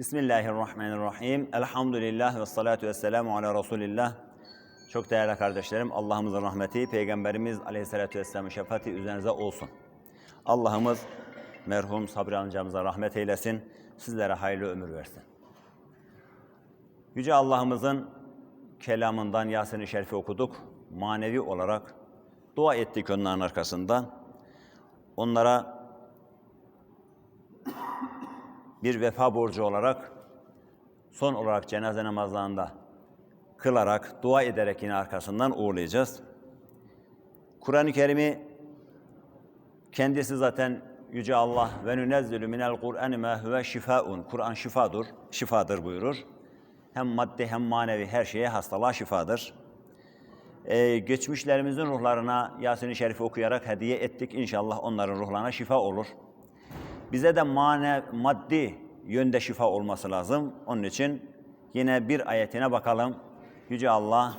Bismillahirrahmanirrahim. Elhamdülillah ve salatu ve selamu ala Resulillah. Çok değerli kardeşlerim, Allah'ımızın rahmeti, Peygamberimiz aleyhissalatü vesselamın şefaati üzerinize olsun. Allah'ımız merhum Sabri amcamıza rahmet eylesin, sizlere hayırlı ömür versin. Yüce Allah'ımızın kelamından Yasin-i Şerif'i okuduk. Manevi olarak dua ettik onların arkasından. Onlara bir vefa borcu olarak son olarak cenaze namazlarında kılarak, dua ederek yine arkasından uğurlayacağız. Kur'an-ı Kerim'i kendisi zaten Yüce Allah ve nünezzülü minel Kur'an ma huve şifaun. Kur'an şifadır, şifadır buyurur. Hem maddi hem manevi her şeye hastalığa şifadır. Ee, geçmişlerimizin ruhlarına Yasin-i Şerif'i okuyarak hediye ettik. İnşallah onların ruhlarına şifa olur. Bize de mane, maddi yönde şifa olması lazım. Onun için yine bir ayetine bakalım. Yüce Allah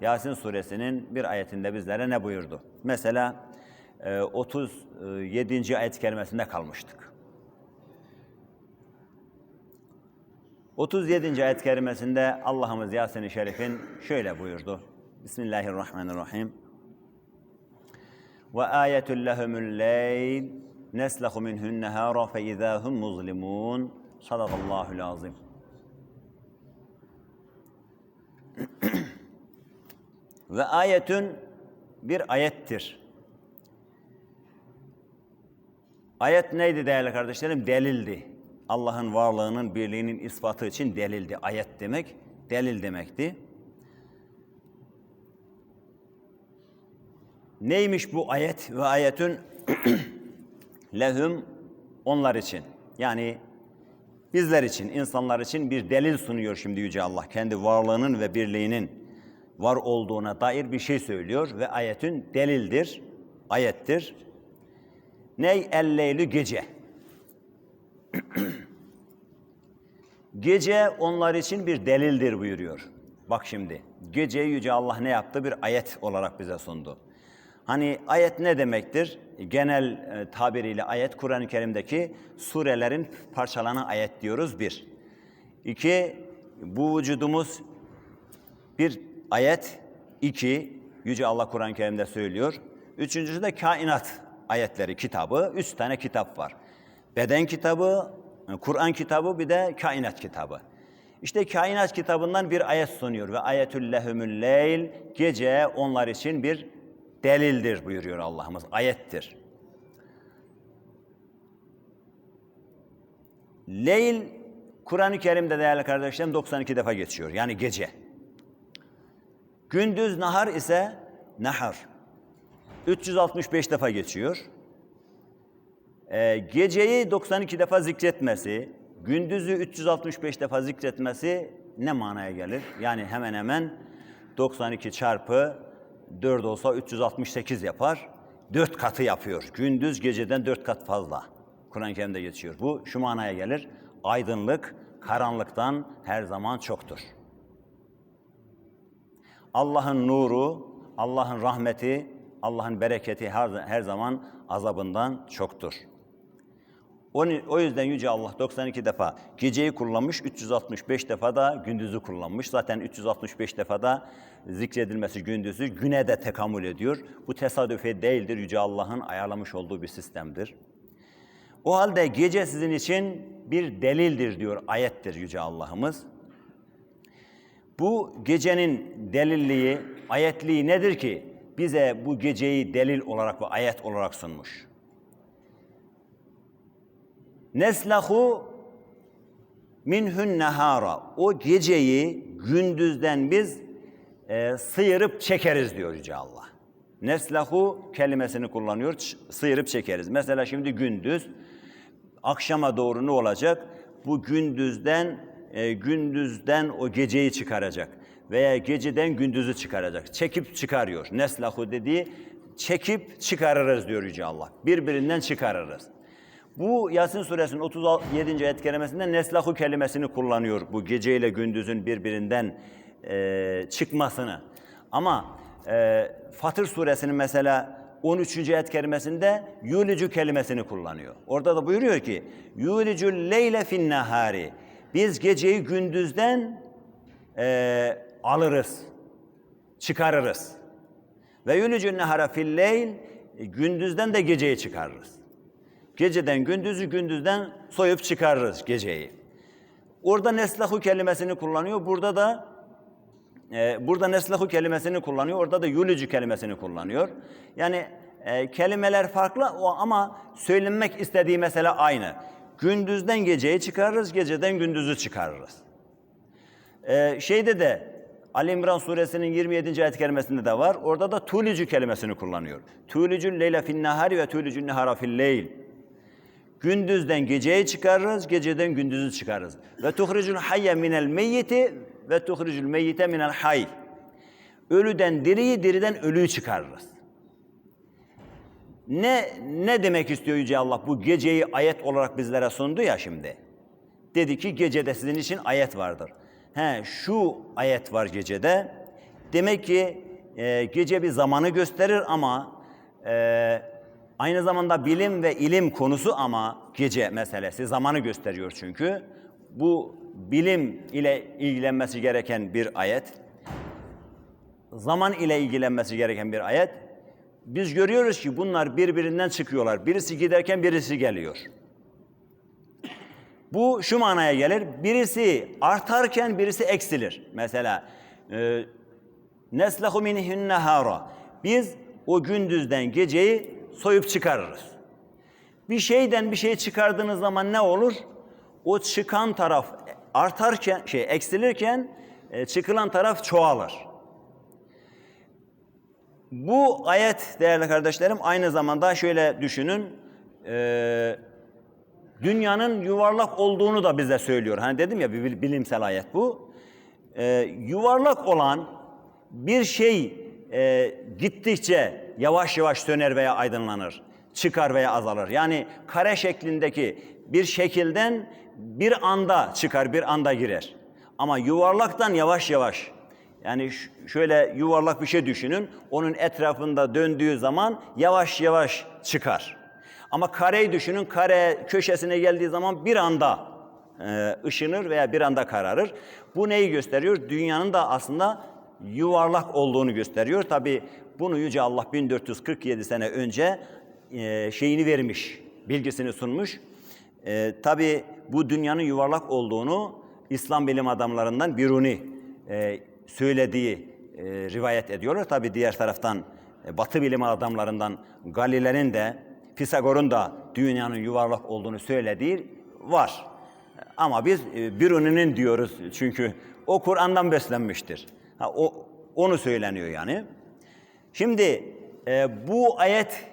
Yasin suresinin bir ayetinde bizlere ne buyurdu? Mesela e, 37. ayet kelimesinde kalmıştık. 37. ayet kerimesinde Allah'ımız Yasin-i Şerif'in şöyle buyurdu. Bismillahirrahmanirrahim. Ve ayetul lehumul leyl neslehu minhun nehara fe izahum muzlimun. Sadakallahul azim. Ve ayetün bir ayettir. Ayet neydi değerli kardeşlerim? Delildi. Allah'ın varlığının, birliğinin ispatı için delildi. Ayet demek, delil demekti. Neymiş bu ayet? Ve ayetün lehum onlar için. Yani bizler için, insanlar için bir delil sunuyor şimdi Yüce Allah. Kendi varlığının ve birliğinin var olduğuna dair bir şey söylüyor ve ayetün delildir, ayettir. Ney elleylü gece. gece onlar için bir delildir buyuruyor. Bak şimdi, gece Yüce Allah ne yaptı? Bir ayet olarak bize sundu. Hani ayet ne demektir? Genel e, tabiriyle ayet Kur'an-ı Kerim'deki surelerin parçalanan ayet diyoruz bir. İki, bu vücudumuz bir ayet. iki Yüce Allah Kur'an-ı Kerim'de söylüyor. Üçüncüsü de kainat ayetleri kitabı. Üç tane kitap var. Beden kitabı, Kur'an kitabı bir de kainat kitabı. İşte kainat kitabından bir ayet sunuyor ve ayetül lehumül leyl gece onlar için bir delildir buyuruyor Allah'ımız. Ayettir. Leyl Kur'an-ı Kerim'de değerli kardeşlerim 92 defa geçiyor. Yani gece. Gündüz nahar ise nahar. 365 defa geçiyor. Ee, geceyi 92 defa zikretmesi, gündüzü 365 defa zikretmesi ne manaya gelir? Yani hemen hemen 92 çarpı 4 olsa 368 yapar. 4 katı yapıyor. Gündüz geceden 4 kat fazla. Kur'an-ı Kerim'de geçiyor. Bu şu manaya gelir. Aydınlık karanlıktan her zaman çoktur. Allah'ın nuru, Allah'ın rahmeti, Allah'ın bereketi her, her zaman azabından çoktur. O yüzden Yüce Allah 92 defa geceyi kullanmış, 365 defa da gündüzü kullanmış. Zaten 365 defa da zikredilmesi gündüzü güne de tekamül ediyor. Bu tesadüfe değildir, Yüce Allah'ın ayarlamış olduğu bir sistemdir. O halde gece sizin için bir delildir diyor, ayettir Yüce Allah'ımız. Bu gecenin delilliği, ayetliği nedir ki bize bu geceyi delil olarak ve ayet olarak sunmuş? Neslahu minhun nehara. O geceyi gündüzden biz e, sıyırıp çekeriz diyor Yüce Allah. Neslahu kelimesini kullanıyor, sıyırıp çekeriz. Mesela şimdi gündüz, akşama doğru ne olacak? Bu gündüzden, e, gündüzden o geceyi çıkaracak. Veya geceden gündüzü çıkaracak. Çekip çıkarıyor. Neslahu dediği çekip çıkarırız diyor Yüce Allah. Birbirinden çıkarırız. Bu Yasin suresinin 37. ayet kelimesinde neslahu kelimesini kullanıyor. Bu gece ile gündüzün birbirinden e, çıkmasını. Ama e, Fatır suresinin mesela 13. ayet kelimesinde yulicu kelimesini kullanıyor. Orada da buyuruyor ki yulicul leyle fin nahari. biz geceyi gündüzden eee, alırız, çıkarırız. Ve yulicun nehara fil leyl gündüzden de geceyi çıkarırız. Geceden gündüzü gündüzden soyup çıkarırız geceyi. Orada neslahu kelimesini kullanıyor. Burada da e, burada neslahu kelimesini kullanıyor. Orada da yulicu kelimesini kullanıyor. Yani e, kelimeler farklı ama söylenmek istediği mesele aynı. Gündüzden geceyi çıkarırız, geceden gündüzü çıkarırız. Ee, şeyde de Ali İmran suresinin 27. ayet kelimesinde de var. Orada da tulicu kelimesini kullanıyor. Tulicul leyle fin nahari ve tulicun nehara fil leyl. Gündüzden geceye çıkarırız, geceden gündüzü çıkarırız. Ve tuhricul hayye minel meyyiti ve tuhricul meyyite minel hay. Ölüden diriyi, diriden ölüyü çıkarırız. Ne ne demek istiyor Yüce Allah? Bu geceyi ayet olarak bizlere sundu ya şimdi. Dedi ki gecede sizin için ayet vardır. He şu ayet var gecede. Demek ki e, gece bir zamanı gösterir ama e, aynı zamanda bilim ve ilim konusu ama gece meselesi zamanı gösteriyor çünkü. Bu bilim ile ilgilenmesi gereken bir ayet. Zaman ile ilgilenmesi gereken bir ayet. Biz görüyoruz ki bunlar birbirinden çıkıyorlar. Birisi giderken birisi geliyor. Bu şu manaya gelir. Birisi artarken birisi eksilir. Mesela e, neslehu minhin nehara. Biz o gündüzden geceyi soyup çıkarırız. Bir şeyden bir şey çıkardığınız zaman ne olur? O çıkan taraf artarken şey eksilirken e, çıkılan taraf çoğalır. Bu ayet değerli kardeşlerim aynı zamanda şöyle düşünün. E, dünyanın yuvarlak olduğunu da bize söylüyor. Hani dedim ya bir bil- bilimsel ayet bu. Ee, yuvarlak olan bir şey e, gittikçe yavaş yavaş söner veya aydınlanır, çıkar veya azalır. Yani kare şeklindeki bir şekilden bir anda çıkar, bir anda girer. Ama yuvarlaktan yavaş yavaş yani şöyle yuvarlak bir şey düşünün. Onun etrafında döndüğü zaman yavaş yavaş çıkar. Ama kareyi düşünün. Kare köşesine geldiği zaman bir anda e, ışınır veya bir anda kararır. Bu neyi gösteriyor? Dünyanın da aslında yuvarlak olduğunu gösteriyor. Tabi bunu Yüce Allah 1447 sene önce e, şeyini vermiş, bilgisini sunmuş. E, Tabi bu dünyanın yuvarlak olduğunu İslam bilim adamlarından Biruni e, söylediği rivayet ediyorlar. Tabi diğer taraftan Batı bilim adamlarından Galile'nin de Pisagor'un da dünyanın yuvarlak olduğunu söylediği var. Ama biz Biruni'nin diyoruz çünkü o Kur'an'dan beslenmiştir. Ha, o onu söyleniyor yani. Şimdi e, bu ayet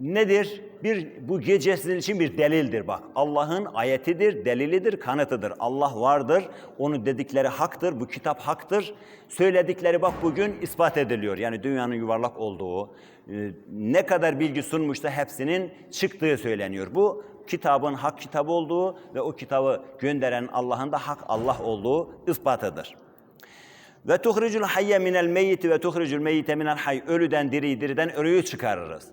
nedir? Bir bu gece sizin için bir delildir bak. Allah'ın ayetidir, delilidir, kanıtıdır. Allah vardır. Onun dedikleri haktır. Bu kitap haktır. Söyledikleri bak bugün ispat ediliyor. Yani dünyanın yuvarlak olduğu, e, ne kadar bilgi sunmuşsa hepsinin çıktığı söyleniyor. Bu kitabın hak kitabı olduğu ve o kitabı gönderen Allah'ın da hak Allah olduğu ispatıdır. Ve tuhricul hayye minel meyyiti ve tuhricul meyyite minel hayy. Ölüden diriyi, diriden ölüyü çıkarırız.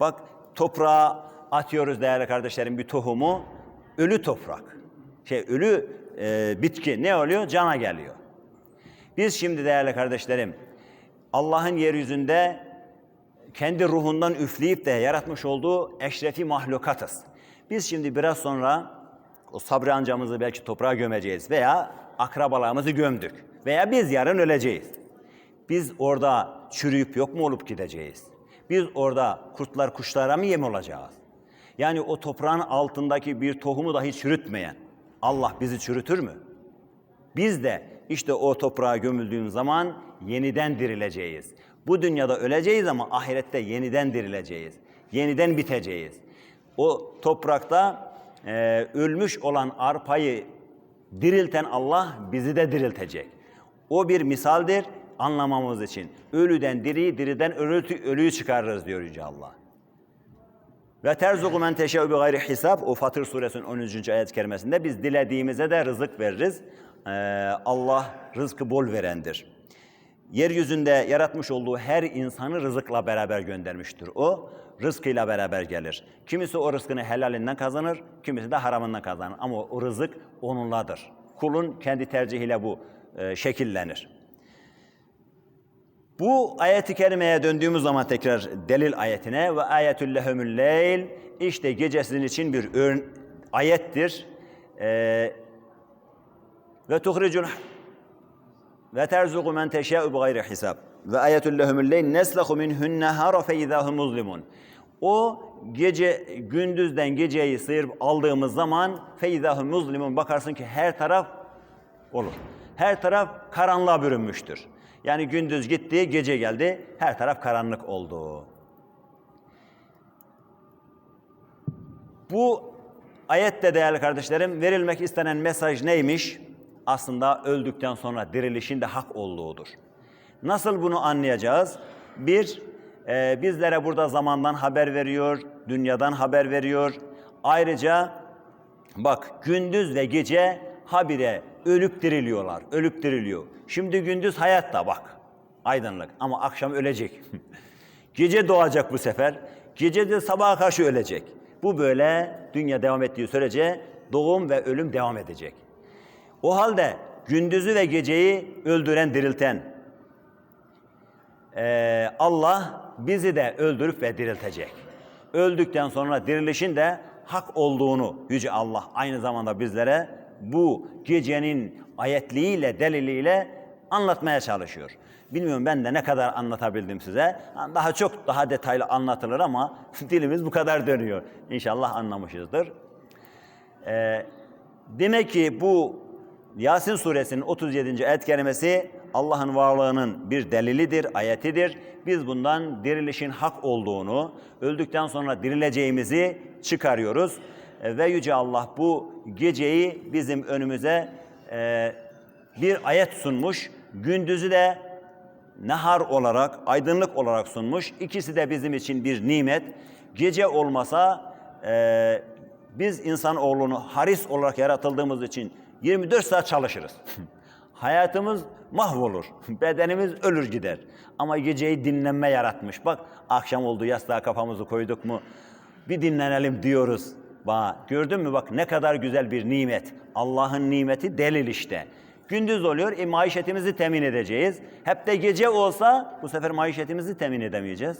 Bak toprağa atıyoruz değerli kardeşlerim bir tohumu. Ölü toprak. Şey ölü e, bitki ne oluyor? Cana geliyor. Biz şimdi değerli kardeşlerim Allah'ın yeryüzünde kendi ruhundan üfleyip de yaratmış olduğu eşrefi mahlukatız. Biz şimdi biraz sonra o Sabri amcamızı belki toprağa gömeceğiz veya akrabalarımızı gömdük veya biz yarın öleceğiz. Biz orada çürüyüp yok mu olup gideceğiz? Biz orada kurtlar kuşlara mı yem olacağız? Yani o toprağın altındaki bir tohumu dahi çürütmeyen Allah bizi çürütür mü? Biz de işte o toprağa gömüldüğümüz zaman yeniden dirileceğiz. Bu dünyada öleceğiz ama ahirette yeniden dirileceğiz. Yeniden biteceğiz. O toprakta e, ölmüş olan arpayı dirilten Allah bizi de diriltecek. O bir misaldir anlamamız için. Ölüden diriyi, diriden ölü, ölüyü çıkarırız diyor Yüce Allah. Ve terzuku men teşe'u bi gayri hisab. O Fatır suresinin 13. ayet kerimesinde biz dilediğimize de rızık veririz. Ee, Allah rızkı bol verendir. Yeryüzünde yaratmış olduğu her insanı rızıkla beraber göndermiştir. O rızkıyla beraber gelir. Kimisi o rızkını helalinden kazanır, kimisi de haramından kazanır. Ama o rızık onunladır. kulun kendi tercihiyle bu e, şekillenir. Bu ayeti kerimeye döndüğümüz zaman tekrar delil ayetine ve ayetül lehumul leyl işte gece sizin için bir ör- ayettir. Ee, ve tuhricul ve terzuqu men teşâ'u bi gayri hisab. Ve ayetül lehumul leyl neslehu minhun nehara fe izâhum muzlimun. O gece gündüzden geceyi sıyırıp aldığımız zaman fe izâhum muzlimun bakarsın ki her taraf olur. Her taraf karanlığa bürünmüştür. Yani gündüz gitti, gece geldi, her taraf karanlık oldu. Bu ayette değerli kardeşlerim verilmek istenen mesaj neymiş? Aslında öldükten sonra dirilişin de hak olduğudur. Nasıl bunu anlayacağız? Bir, e, bizlere burada zamandan haber veriyor, dünyadan haber veriyor. Ayrıca bak gündüz ve gece habire ölüp diriliyorlar, ölüp diriliyor. Şimdi gündüz hayatta bak, aydınlık ama akşam ölecek. gece doğacak bu sefer, gece de sabaha karşı ölecek. Bu böyle dünya devam ettiği sürece doğum ve ölüm devam edecek. O halde gündüzü ve geceyi öldüren, dirilten eee, Allah bizi de öldürüp ve diriltecek. Öldükten sonra dirilişin de hak olduğunu Yüce Allah aynı zamanda bizlere bu gecenin ayetliğiyle, deliliyle anlatmaya çalışıyor. Bilmiyorum ben de ne kadar anlatabildim size. Daha çok daha detaylı anlatılır ama dilimiz bu kadar dönüyor. İnşallah anlamışızdır. Ee, demek ki bu Yasin suresinin 37. ayet kerimesi Allah'ın varlığının bir delilidir, ayetidir. Biz bundan dirilişin hak olduğunu, öldükten sonra dirileceğimizi çıkarıyoruz. E, Ve Yüce Allah bu geceyi bizim önümüze e, bir ayet sunmuş. Gündüzü de nehar olarak, aydınlık olarak sunmuş. İkisi de bizim için bir nimet. Gece olmasa e, biz insanoğlunu haris olarak yaratıldığımız için 24 saat çalışırız. Hayatımız mahvolur. Bedenimiz ölür gider. Ama geceyi dinlenme yaratmış. Bak akşam oldu yastığa kafamızı koyduk mu bir dinlenelim diyoruz. Bak gördün mü bak ne kadar güzel bir nimet. Allah'ın nimeti delil işte. Gündüz oluyor, e, maişetimizi temin edeceğiz. Hep de gece olsa bu sefer maişetimizi temin edemeyeceğiz.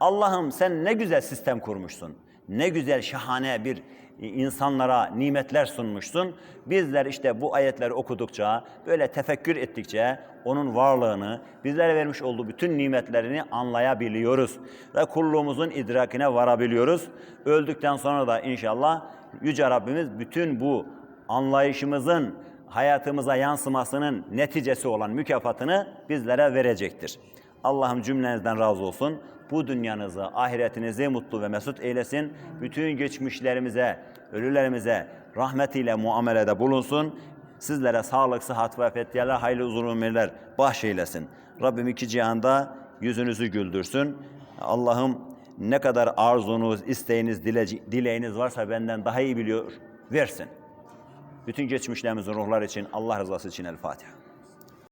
Allah'ım sen ne güzel sistem kurmuşsun. Ne güzel şahane bir insanlara nimetler sunmuşsun. Bizler işte bu ayetleri okudukça, böyle tefekkür ettikçe onun varlığını, bizlere vermiş olduğu bütün nimetlerini anlayabiliyoruz. Ve kulluğumuzun idrakine varabiliyoruz. Öldükten sonra da inşallah Yüce Rabbimiz bütün bu anlayışımızın hayatımıza yansımasının neticesi olan mükafatını bizlere verecektir. Allah'ım cümlenizden razı olsun. Bu dünyanızı, ahiretinizi mutlu ve mesut eylesin. Bütün geçmişlerimize, ölülerimize rahmetiyle muamelede bulunsun. Sizlere sağlık, sıhhat ve fethiyeler, hayırlı uzun ömürler bahşeylesin. Rabbim iki cihanda yüzünüzü güldürsün. Allah'ım ne kadar arzunuz, isteğiniz, dile- dileğiniz varsa benden daha iyi biliyor, versin. Bütün geçmişlerimizin ruhları için, Allah rızası için El Fatiha.